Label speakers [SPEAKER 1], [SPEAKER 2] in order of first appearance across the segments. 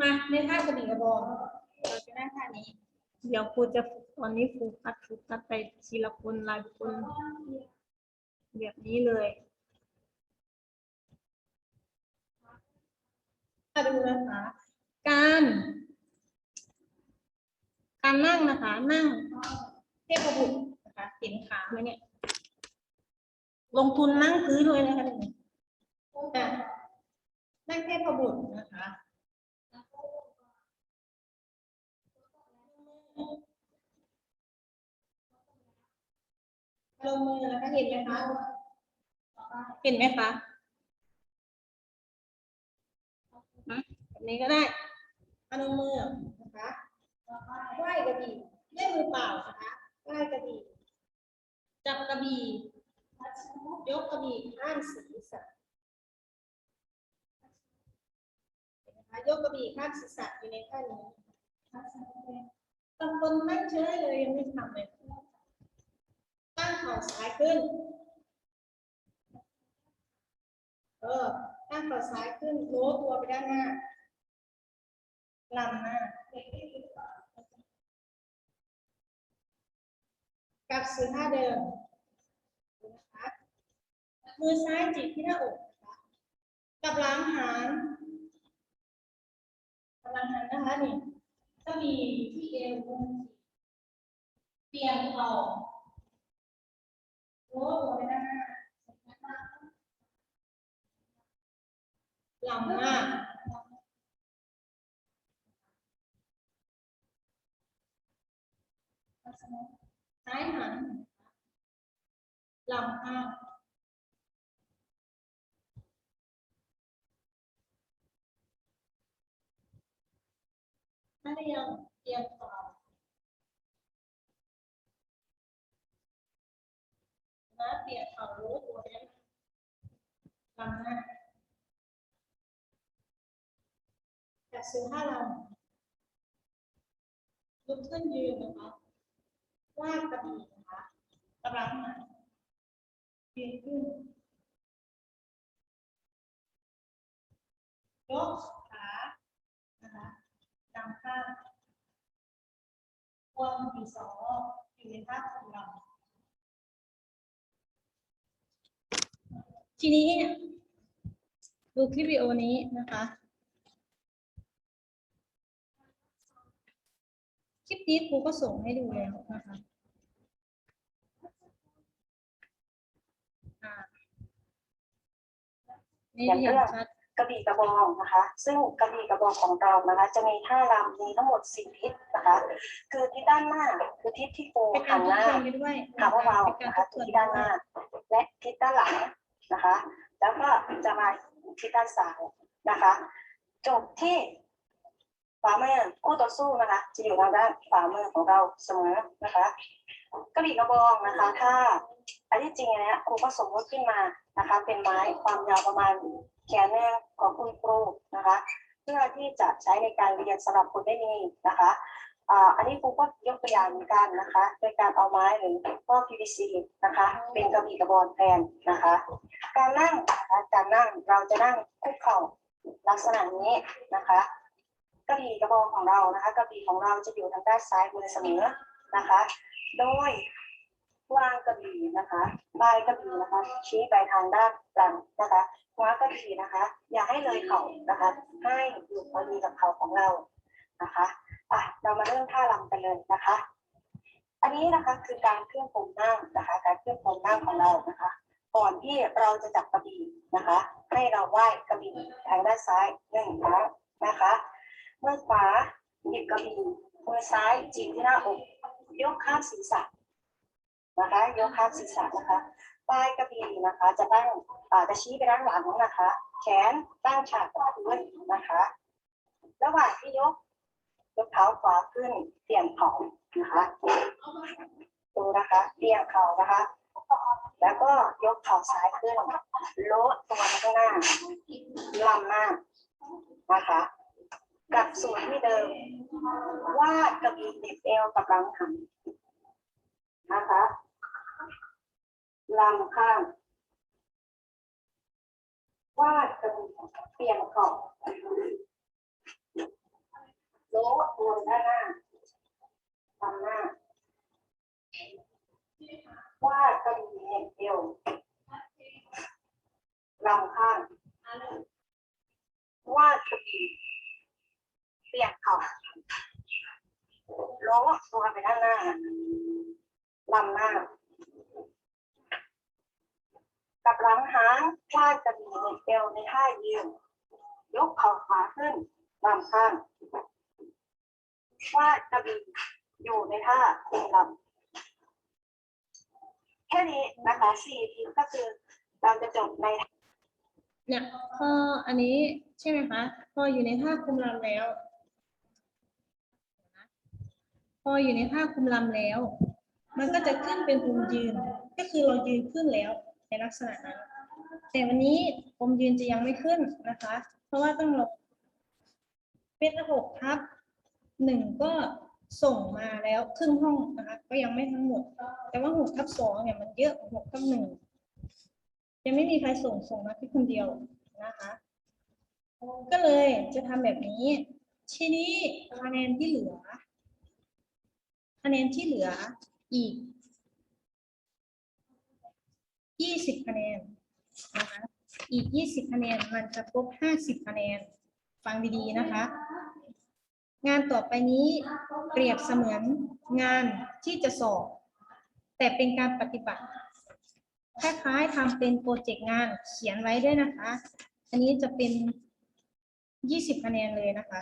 [SPEAKER 1] มาในท่ากระบี่กระบองเราจะได้ท่านี้ เดี๋ยวครูจะฝึกตอนนี้ครูพัดฝึกพัดไปทีละคนลายคนแบบนี้เลยมาดูนะคะ การ การนั่งนะคะ นั่งเทพบุตรนะคะเห็นขาไหมเนี่ย ลงทุนนั่งพื้นเลยนะคะนี่นั่งเทพบุตรนะคะ ลงมือแล้วก็เห็นไหมคะเห็นไหมคะแบบนี้ก็ได้เอาลงมือนะคะไหว้กระบี่ด้วยมือเปล่านะคะไหว้กระบี่จับกระบี่ยกกระบี่ข้างศีรษะนไหมคะยกกระบี่ข้างศีรษะอยู่ในท่านี้บางคนนั่งเฉยเลยยังไม่ทำเลย ซ้ายขึ้น เออตั้งเข่าซ้ายขึ้นโน้ตัวไปด้านหน้าลำหน้ากลับสู่ท่าเดิมนะคะมือซ้ายจิกที่หน้าอกนะคะกับหลังหันกับหลังหันนะคะนี่ก็มีที่เอวเปลี่ยนเข่า โอ้โหไปด้านหน้า หลังมากซ้ายหันหลังข้าง ถ้าเรียงเรียงต่อนะเปลี่ยนเขารู้ตัวเนี้ยลำหน้าลำลุกขึ้นยืนนะคะวาดกระบี่นะคะกำลังหายืนขึ้นยกขานะคะดังข้างวนอีกสองรอบอยู่ในท่าของเราทีนี้ดูคลิปวิดีโอนี้นะคะ ลิปนี้ครูก็ส่งให้ดูแล้วนะคะอ่านี่เห็นชัด
[SPEAKER 2] กระบี่กระบองนะคะ ซึ่งกระบี่กระบองของเรานะคะ จะมีท่ารำมีทั้งหมดสี่ทิศนะคะ คือทิศด้านหน้าคือทิศที่โฟ
[SPEAKER 1] เป็นกา
[SPEAKER 2] หั
[SPEAKER 1] ร
[SPEAKER 2] น
[SPEAKER 1] ท
[SPEAKER 2] ห
[SPEAKER 1] บ
[SPEAKER 2] น้า
[SPEAKER 1] ทวนไปด้วย
[SPEAKER 2] ขาพวกเรา
[SPEAKER 1] เป็นการ
[SPEAKER 2] นะ
[SPEAKER 1] ท
[SPEAKER 2] คะ
[SPEAKER 1] บทวน
[SPEAKER 2] ที่ด้านหน้า และทิศด้านหลังนะคะ แล้วก็จะมาทิศด้านซ้ายนะคะ จบที่ ฝ่ามือคู่ต่อสู้นะคะ จะอยู่ทางด้านฝ่ามือของเราเสมอนะคะกระบี่กระบองนะคะ ถ้าอันที่จริงเนี่ยครูก็สมมติขึ้นมานะคะ เป็นไม้ความยาวประมาณแขนหนึ่งของคุณครูนะคะ เพื่อที่จะใช้ในการเรียนสำหรับคนไม่มีนะคะอ่าอันนี้ครูก็ยกตัวอย่างเหมือนกันนะคะโดยการเอาไม้หรือพ่อ PVC นะคะ เป็นกระบี่กระบองแทนนะคะ การนั่งนะคะการนั่งเราจะนั่งคุกเข่าลักษณะนี้นะคะ กระบี่กระบองของเรานะคะกระบี่ของเราจะอยู่ทางด้านซ้ายมือเสมอนะคะ โดยวางกระบี่นะคะปลายกระบี่นะคะ ชี้ไปทางด้านหลังนะคะหัวกระบี่นะคะ อย่าให้เลยเข่านะคะ ให้อยู่พอดีกับเข่าของเรานะคะอะเรามาเริ่มท่ารำกันเลยนะคะ อันนี้นะคะคือการเคลื่อนผมนั่งนะคะ การเคลื่อนผมนั่งของเรานะคะ ก่อนที่เราจะจับกระบี่นะคะ ให้เราไหว้กระบี่ทางด้านซ้ายหนึ่งครั้งนะคะ มือขวาหยิบกระบี่มือซ้ายจีบที่หน้าอกยกข้างศีรษะนะคะยกข้างศีรษะนะคะปลายกระบี่นะคะ จะตั้งอ่าจะชี้ไปด้านหลังนะคะ แขนตั้งฉากกับพื้นนะคะ ระหว่างที่ยกยกเท้าขวาขึ้นเปลี่ยนเข่านะคะดูนะคะเบี่ยงเข่านะคะ แล้วก็ยกเข่าซ้ายขึ้นโละตัวข้างหน้าลำหน้านะคะ กลับสู่ที่เดิม วาดกระบี่ติดเอวกับหลังหันนะคะลำข้าง วาดกระบี่เปลี่ยนขอบโลตัวด้านหน้าทำหน้า วาดกระบี่เห็นเอวลำข้าง วาดกระบี่ เปลี่ยนเขาโลตัวไปด้านหน้าลำหน้า กับหลังหางวาดกระบี่เห็นเอวในท่ายืน ยกเข่าขวาขึ้นลำข้างวาดกระบี่อยู่ในท่าคุมลำแค่นี้นะคะสี่ทีก็คือเราจะจบใน
[SPEAKER 1] เนี่ยพออันนี้ใช่ไหมคะ พออยู่ในท่าคุมลำแล้ว พออยู่ในท่าคุมลำแล้ว มันก็จะขึ้นเป็นภูมิยืน ก็คือเรายืนขึ้นแล้วในลักษณะนั้น แต่วันนี้ภูมิยืนจะยังไม่ขึ้นนะคะ เพราะว่าต้องลงเป็นหกทับหนึ่งก็ส่งมาแล้วครึ่งห้องนะคะ ก็ยังไม่ทั้งหมด แต่ว่าหกทับสองเนี่ยมันเยอะหกทับหนึ่งยังไม่มีใครส่งส่งมาที่คนเดียวนะคะก็เลยจะทำแบบนี้ ทีนี้คะแนนที่เหลือ คะแนนที่เหลืออีกยี่สิบคะแนนนะคะอีกยี่สิบคะแนนมันจะครบห้าสิบคะแนน ฟังดีๆนะคะ งานต่อไปนี้เปรียบเสมือนงานที่จะสอบ แต่เป็นการปฏิบัติคล้ายๆทำเป็นโปรเจกต์งานเขียนไว้ด้วยนะคะ อันนี้จะเป็น 20 คะแนนเลยนะคะ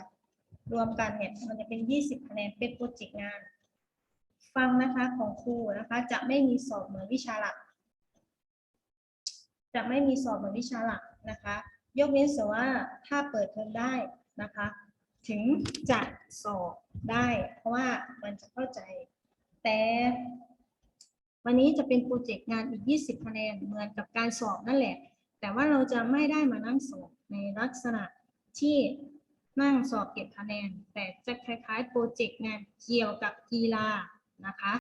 [SPEAKER 1] รวมกันเนี่ยมันจะเป็น 20 คะแนนเป็นโปรเจกต์งาน ฟังนะคะของครูนะคะ จะไม่มีสอบเหมือนวิชาหลัก จะไม่มีสอบเหมือนวิชาหลักนะคะ ยกเว้นแต่ว่าถ้าเปิดเทอมได้นะคะ ถึงจะสอบได้ เพราะว่ามันจะเข้าใจ แต่วันนี้จะเป็นโปรเจกต์งานอีก 20 คะแนนเหมือนกับการสอบนั่นแหละ แต่ว่าเราจะไม่ได้มานั่งสอบในลักษณะที่นั่งสอบเก็บคะแนน แต่จะคล้ายๆโปรเจกต์งานเกี่ยวกับกีฬา นะคะ